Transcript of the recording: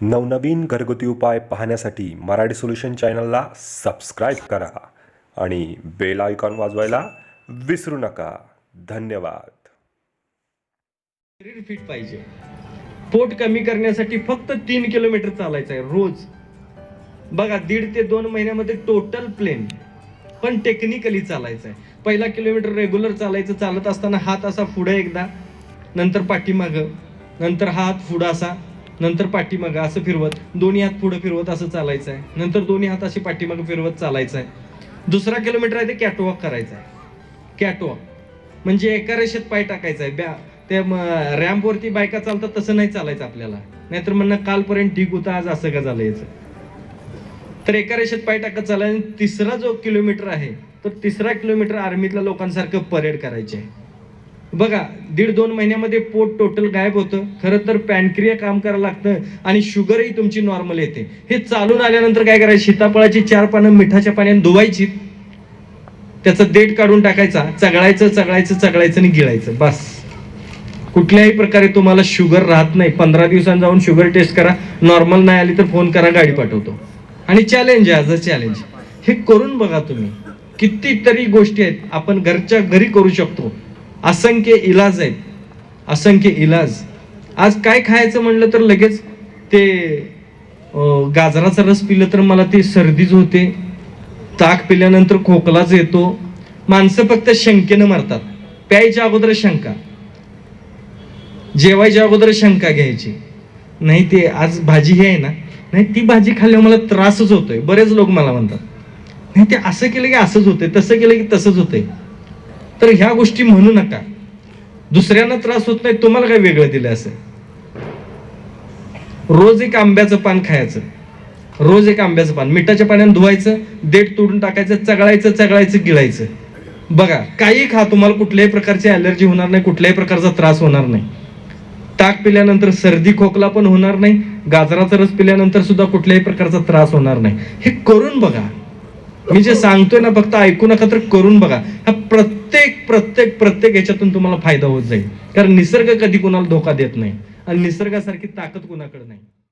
नवनवीन घरगुती उपाय पाहण्यासाठी मराठी सोल्युशन चॅनलला सबस्क्राईब करा आणि बेल आयकॉन वाजवायला विसरू नका. धन्यवाद. शरीर फिट पाहिजे. पोट कमी करण्यासाठी फक्त तीन किलोमीटर चालायचं आहे रोज. बघा दीड ते दोन महिन्यामध्ये टोटल प्लेन पण टेक्निकली चालायचं आहे. पहिला किलोमीटर रेग्युलर चालायचं चालत असताना हात असा पुढे एकदा नंतर पाठीमाग नंतर हात पुढं असा. नंतर पाठीमागं असं फिरवत दोन्ही हात पुढे फिरवत असं चालायचं आहे. नंतर दोन्ही हात असे पाठीमागं फिरवत चालायचं आहे. दुसरा किलोमीटर आहे ते कॅटवॉक करायचं आहे. कॅटवॉक म्हणजे एका रेषेत पाय टाकायचा आहे. ब्या त्या रॅम्पवरती बायका चालतात तसं नाही चालायचं आपल्याला. नाहीतर म्हणणं कालपर्यंत ठीक होतं आज असं का झालं याचं? तर एका रेषेत पाय टाकत चालाय आणि तिसरा जो किलोमीटर आहे तर तिसरा किलोमीटर आर्मीतल्या लोकांसारखं परेड करायचे आहे. बघा दीड दोन महिन्यामध्ये पोट टोटल गायब होतं. खरं तर पॅनक्रिया काम करायला लागतं आणि शुगरही तुमची नॉर्मल येते. हे चालून आल्यानंतर काय करायचं? सीताफळाची चार पानं मिठाच्या पाण्याने धुवायची. त्याचं देठ काढून टाकायचा. चगळायचं चगळायचं चगळायचं आणि गिळायचं. बस. कुठल्याही प्रकारे तुम्हाला शुगर राहत नाही. पंधरा दिवसांनी जाऊन शुगर टेस्ट करा. नॉर्मल नाही आली तर फोन करा गाडी पाठवतो. आणि चॅलेंज आहे ॲज अ चॅलेंज हे करून बघा तुम्ही. कितीतरी गोष्टी आहेत. आपण घरच्या घरी करू शकतो. असंख्य इलाज आहेत. असंख्य इलाज. आज काय खायचं म्हणलं तर लगेच ते गाजराचा रस पिलं तर मला ते सर्दीच होते. ताक पिल्यानंतर खोकलाच येतो. माणसं फक्त शंकेनं मरतात. प्यायच्या अगोदर शंका. जेवायच्या अगोदर शंका घ्यायची. नाही ते आज भाजी ही आहे ना नाही ती भाजी खाल्ल्यावर मला त्रासच होतोय. बरेच लोक मला म्हणतात. नाही ते असं केलं की असंच होतंय तसं केलं की तसंच होतंय. तर ह्या गोष्टी म्हणू नका. दुसऱ्यांना त्रास होत नाही तुम्हाला काय वेगळं दिलं असं रोज एक आंब्याचं पान खायचं. रोज एक आंब्याचं पान. मिठाच्या पाण्याने धुवायचं देठ तोडून टाकायचं चगळायचं चगळायचं गिळायचं. बघा काही खा तुम्हाला कुठल्याही प्रकारची अलर्जी होणार नाही कुठल्याही प्रकारचा त्रास होणार नाही. ताक पिल्यानंतर सर्दी खोकला पण होणार नाही गाजराचा रस पिल्यानंतर सुद्धा कुठल्याही प्रकारचा त्रास होणार नाही. हे करून बघा. मी जे सांगतोय ना फक्त ऐकू नका तर करून बघा. हा प्रत्येक प्रत्येक प्रत्येक याच्यातून तुम्हाला फायदा होत जाईल. कारण निसर्ग कधी कुणाला धोका देत नाही. आणि निसर्गासारखी ताकद कुणाकडे नाही.